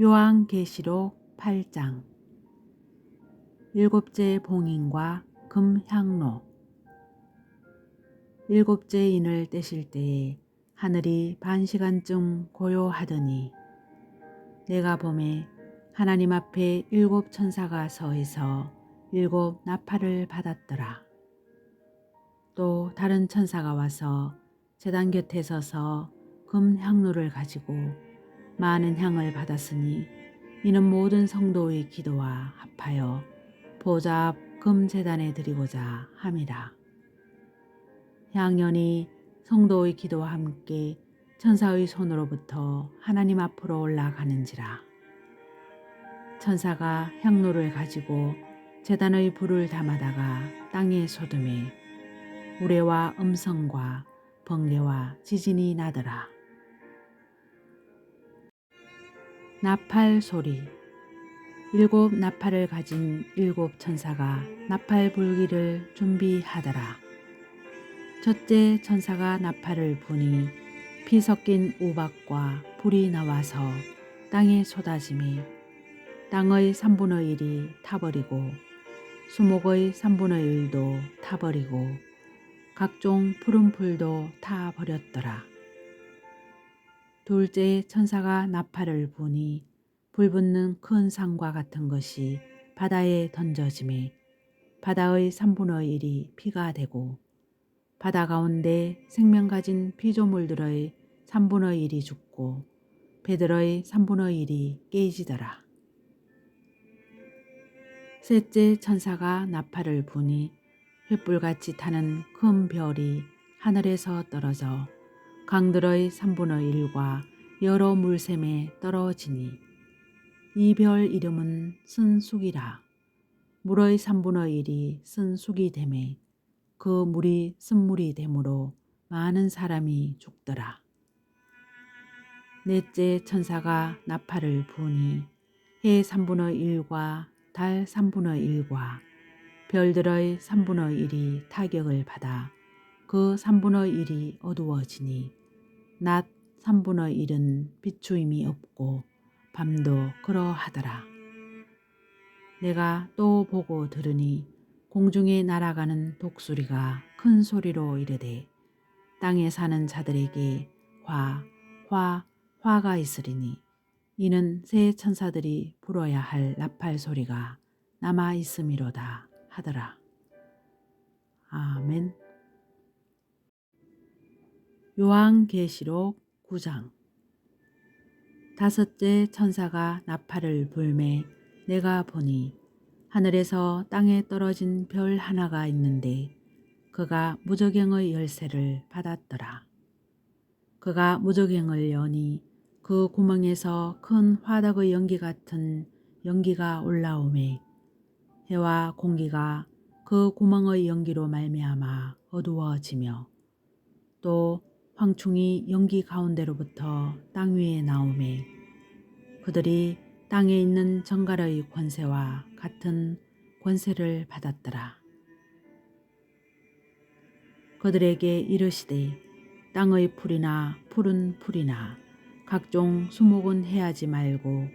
요한계시록 8장 일곱째 봉인과 금향로 일곱째 인을 떼실 때에 하늘이 반 시간쯤 고요하더니 내가 봄에 하나님 앞에 일곱 천사가 서해서 일곱 나팔을 받았더라. 또 다른 천사가 와서 제단 곁에 서서 금향로를 가지고 많은 향을 받았으니 이는 모든 성도의 기도와 합하여 보좌 앞 금재단에 드리고자 함이라. 향연이 성도의 기도와 함께 천사의 손으로부터 하나님 앞으로 올라가는지라. 천사가 향로를 가지고 재단의 불을 담아다가 땅에 쏟음에 우레와 음성과 번개와 지진이 나더라. 나팔 소리 일곱 나팔을 가진 일곱 천사가 나팔 불기를 준비하더라. 첫째 천사가 나팔을 부니 피 섞인 우박과 불이 나와서 땅에 쏟아짐이 땅의 3분의 1이 타버리고 수목의 3분의 1도 타버리고 각종 푸른 풀도 타버렸더라. 둘째 천사가 나팔을 부니 불붙는 큰 산과 같은 것이 바다에 던져짐에 바다의 3분의 1이 피가 되고 바다 가운데 생명 가진 피조물들의 3분의 1이 죽고 배들의 3분의 1이 깨지더라. 셋째 천사가 나팔을 부니 횃불같이 타는 큰 별이 하늘에서 떨어져 강들의 3분의 1과 여러 물샘에 떨어지니 이 별 이름은 쓴쑥이라 물의 3분의 1이 쓴쑥이 됨에 그 물이 쓴물이 되므로 많은 사람이 죽더라. 넷째 천사가 나팔을 부니 해 3분의 1과 달 3분의 1과 별들의 3분의 1이 타격을 받아 그 3분의 1이 어두워지니 낮 3분의 1은 비추임이 없고 밤도 그러하더라. 내가 또 보고 들으니 공중에 날아가는 독수리가 큰 소리로 이르되 땅에 사는 자들에게 화, 화, 화가 있으리니 이는 새 천사들이 불어야 할 나팔 소리가 남아 있음이로다 하더라. 아멘. 요한계시록 9장 다섯째 천사가 나팔을 불매 내가 보니 하늘에서 땅에 떨어진 별 하나가 있는데 그가 무저갱의 열쇠를 받았더라. 그가 무저갱을 여니 그 구멍에서 큰 화덕의 연기 같은 연기가 올라오매 해와 공기가 그 구멍의 연기로 말미암아 어두워지며 또 황충이 연기 가운데로부터 땅 위에 나오매 그들이 땅에 있는 정갈의 권세와 같은 권세를 받았더라. 그들에게 이르시되 땅의 풀이나 푸른 풀이나 각종 수목은 해하지 말고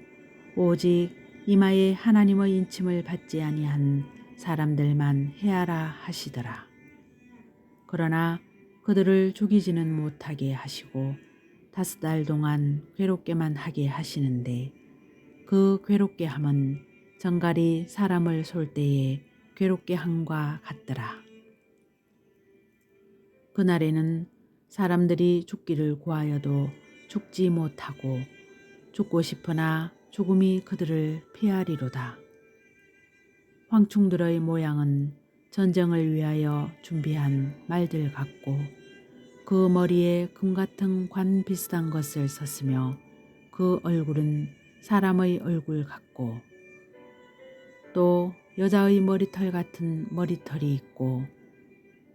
오직 이마에 하나님의 인침을 받지 아니한 사람들만 해하라 하시더라. 그러나 그들을 죽이지는 못하게 하시고 다섯 달 동안 괴롭게만 하게 하시는데 그 괴롭게 함은 정갈이 사람을 쏠 때에 괴롭게 함과 같더라. 그날에는 사람들이 죽기를 구하여도 죽지 못하고 죽고 싶으나 죽음이 그들을 피하리로다. 황충들의 모양은 전쟁을 위하여 준비한 말들 같고 그 머리에 금 같은 관 비슷한 것을 썼으며 그 얼굴은 사람의 얼굴 같고 또 여자의 머리털 같은 머리털이 있고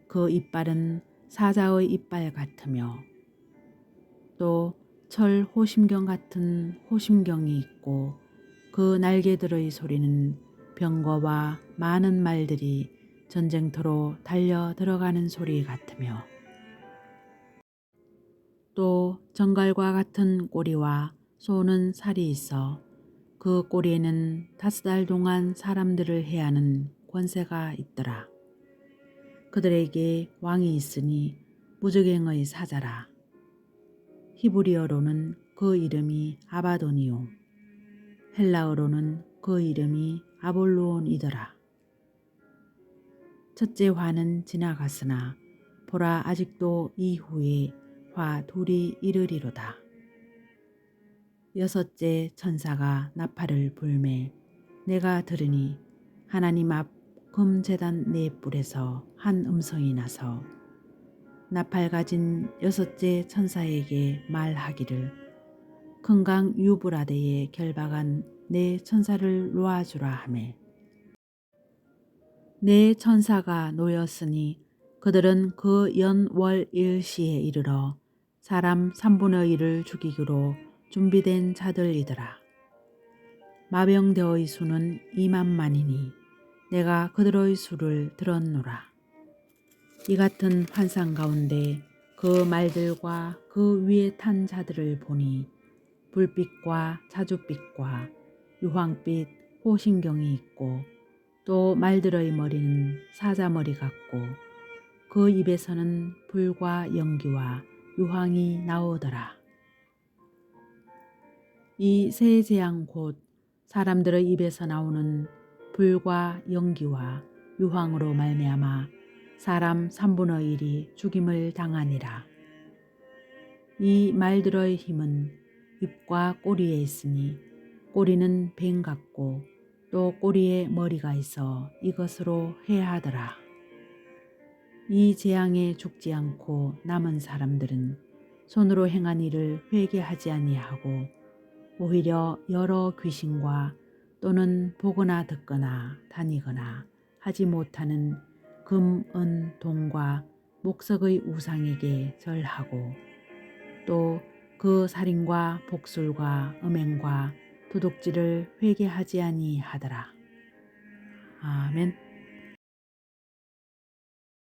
그 이빨은 사자의 이빨 같으며 또 철 호심경 같은 호심경이 있고 그 날개들의 소리는 병거와 많은 말들이 전쟁터로 달려 들어가는 소리 같으며 또 정갈과 같은 꼬리와 쏘는 살이 있어 그 꼬리에는 다섯 달 동안 사람들을 해하는 권세가 있더라. 그들에게 왕이 있으니 무적행의 사자라. 히브리어로는 그 이름이 아바도니오. 헬라어로는 그 이름이 아볼로온이더라. 첫째 화는 지나갔으나 보라 아직도 이후에 화 둘이 이르리로다. 여섯째 천사가 나팔을 불매 내가 들으니 하나님 앞 금재단 네 뿔에서 한 음성이 나서 나팔 가진 여섯째 천사에게 말하기를 금강 유브라데에 결박한 네 천사를 놓아주라 하매 네 천사가 놓였으니 그들은 그 연월 일시에 이르러 사람 3분의 1을 죽이기로 준비된 자들이더라. 마병대의 수는 2만만이니 내가 그들의 수를 들었노라. 이 같은 환상 가운데 그 말들과 그 위에 탄 자들을 보니 불빛과 자줏빛과 유황빛 호신경이 있고 또 말들의 머리는 사자머리 같고 그 입에서는 불과 연기와 유황이 나오더라. 이 세 재앙 곧 사람들의 입에서 나오는 불과 연기와 유황으로 말미암아 사람 3분의 1이 죽임을 당하니라. 이 말들의 힘은 입과 꼬리에 있으니 꼬리는 뱀 같고 또 꼬리에 머리가 있어 이것으로 해하더라. 이 재앙에 죽지 않고 남은 사람들은 손으로 행한 일을 회개하지 아니하고 오히려 여러 귀신과 또는 보거나 듣거나 다니거나 하지 못하는 금, 은, 동과 목석의 우상에게 절하고 또 그 살인과 복술과 음행과 도둑질을 회개하지 아니하더라. 아멘.